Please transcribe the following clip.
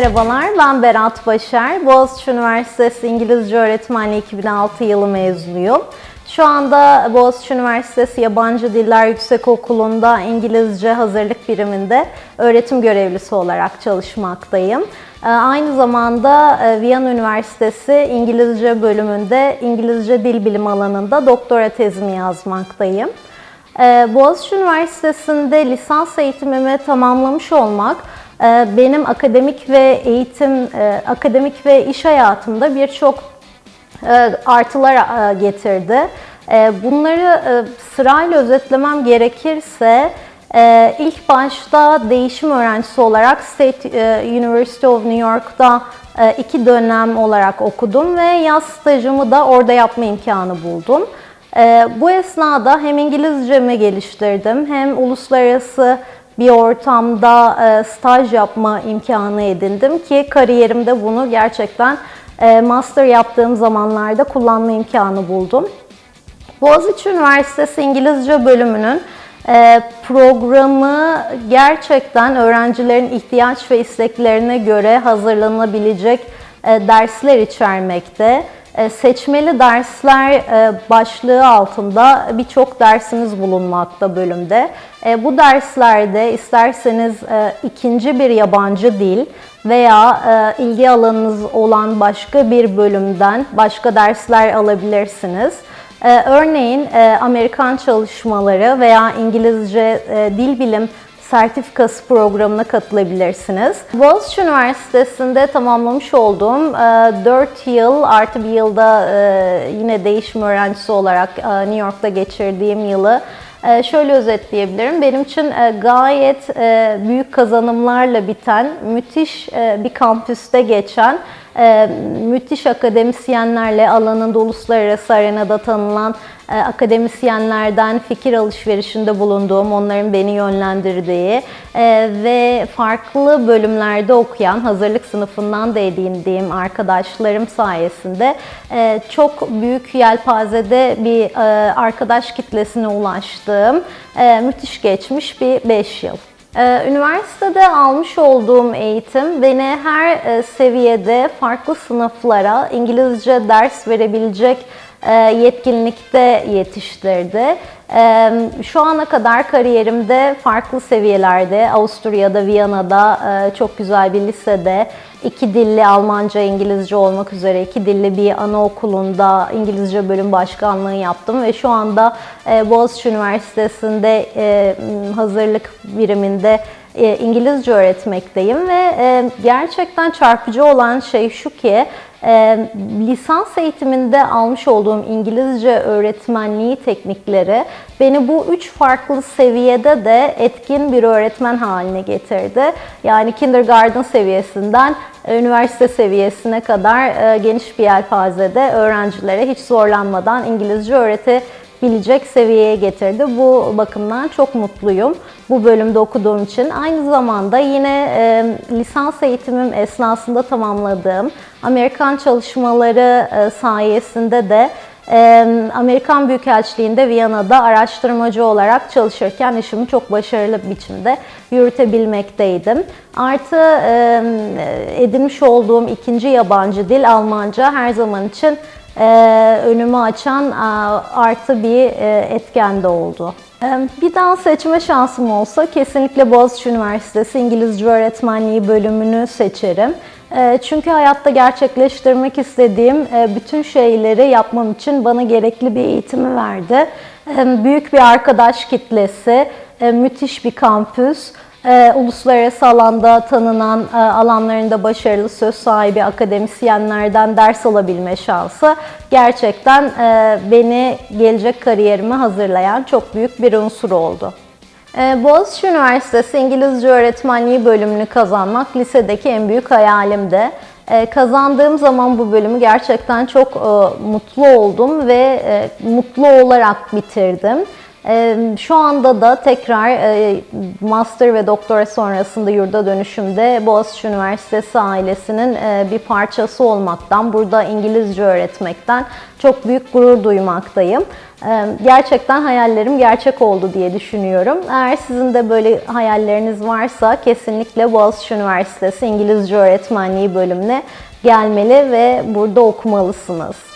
Merhabalar, ben Berat Başar. Boğaziçi Üniversitesi İngilizce Öğretmenliği 2006 yılı mezunuyum. Şu anda Boğaziçi Üniversitesi Yabancı Diller Yüksekokulu'nda İngilizce hazırlık biriminde öğretim görevlisi olarak çalışmaktayım. Ee, Aynı zamanda e, Viyana Üniversitesi İngilizce bölümünde İngilizce Dil Bilim alanında doktora tezimi yazmaktayım. Ee, Boğaziçi Üniversitesi'nde lisans eğitimimi tamamlamış olmak benim akademik ve eğitim, e, akademik ve iş hayatımda birçok e, artılar e, getirdi. Bunları sırayla özetlemem gerekirse ilk başta değişim öğrencisi olarak State University of New York'ta iki dönem olarak okudum ve yaz stajımı da orada yapma imkanı buldum. Bu esnada hem İngilizcemi geliştirdim hem uluslararası bir ortamda e, staj yapma imkanı edindim ki kariyerimde bunu gerçekten e, master yaptığım zamanlarda kullanma imkanı buldum. Boğaziçi Üniversitesi İngilizce bölümünün e, programı gerçekten öğrencilerin ihtiyaç ve isteklerine göre hazırlanabilecek e, dersler içermekte. E, Seçmeli dersler e, başlığı altında birçok dersimiz bulunmakta bölümde. E, Bu derslerde isterseniz ikinci bir yabancı dil veya ilgi alanınız olan başka bir bölümden başka dersler alabilirsiniz. Örneğin Amerikan çalışmaları veya İngilizce dil bilim sertifikası programına katılabilirsiniz. Boğaziçi Üniversitesi'nde tamamlamış olduğum e, 4 yıl artı bir yılda e, yine değişim öğrencisi olarak e, New York'ta geçirdiğim yılı e, şöyle özetleyebilirim. Benim için e, gayet e, büyük kazanımlarla biten, müthiş e, bir kampüste geçen, e, müthiş akademisyenlerle alanında uluslararası arenada tanınan e, akademisyenlerden fikir alışverişinde bulunduğum, onların beni yönlendirdiği e, ve farklı bölümlerde okuyan, hazırlık sınıfından da edindiğim arkadaşlarım sayesinde e, çok büyük yelpazede bir e, arkadaş kitlesine ulaştığım e, müthiş geçmiş bir 5 yıl. Ee, Üniversitede almış olduğum eğitim beni her e, seviyede farklı sınıflara İngilizce ders verebilecek yetkinlikte yetiştirdi. E, Şu ana kadar kariyerimde farklı seviyelerde, Avusturya'da, Viyana'da e, çok güzel bir lisede, iki dilli Almanca, İngilizce olmak üzere iki dilli bir anaokulunda İngilizce bölüm başkanlığı yaptım ve şu anda e, Boğaziçi Üniversitesi'nde e, hazırlık biriminde e, İngilizce öğretmekteyim ve e, gerçekten çarpıcı olan şey şu ki e, lisans eğitiminde almış olduğum İngilizce öğretmenliği teknikleri beni bu üç farklı seviyede de etkin bir öğretmen haline getirdi. Yani kindergarten seviyesinden e, üniversite seviyesine kadar e, geniş bir yelpazede öğrencilere hiç zorlanmadan İngilizce öğreti bilecek seviyeye getirdi. Bu bakımdan çok mutluyum bu bölümde okuduğum için. Aynı zamanda yine e, lisans eğitimim esnasında tamamladığım Amerikan çalışmaları e, sayesinde de e, Amerikan Büyükelçiliği'nde Viyana'da araştırmacı olarak çalışırken işimi çok başarılı bir biçimde yürütebilmekteydim. Artı e, edinmiş olduğum ikinci yabancı dil Almanca her zaman için e, önümü açan e, artı bir e, etken de oldu. E, Bir daha seçme şansım olsa kesinlikle Boğaziçi Üniversitesi İngilizce Öğretmenliği bölümünü seçerim. E, Çünkü hayatta gerçekleştirmek istediğim e, bütün şeyleri yapmam için bana gerekli bir eğitimi verdi. Büyük bir arkadaş kitlesi, müthiş bir kampüs, e, uluslararası alanda tanınan e, alanlarında başarılı söz sahibi akademisyenlerden ders alabilme şansı gerçekten e, beni gelecek kariyerime hazırlayan çok büyük bir unsur oldu. E, Boğaziçi Üniversitesi İngilizce Öğretmenliği bölümünü kazanmak lisedeki en büyük hayalimdi. E, Kazandığım zaman bu bölümü gerçekten çok e, mutlu oldum ve e, mutlu olarak bitirdim. Ee, Şu anda da tekrar e, master ve doktora sonrasında yurda dönüşümde Boğaziçi Üniversitesi ailesinin e, bir parçası olmaktan, burada İngilizce öğretmekten çok büyük gurur duymaktayım. Ee, Gerçekten hayallerim gerçek oldu diye düşünüyorum. Eğer sizin de böyle hayalleriniz varsa kesinlikle Boğaziçi Üniversitesi İngilizce Öğretmenliği bölümüne gelmeli ve burada okumalısınız.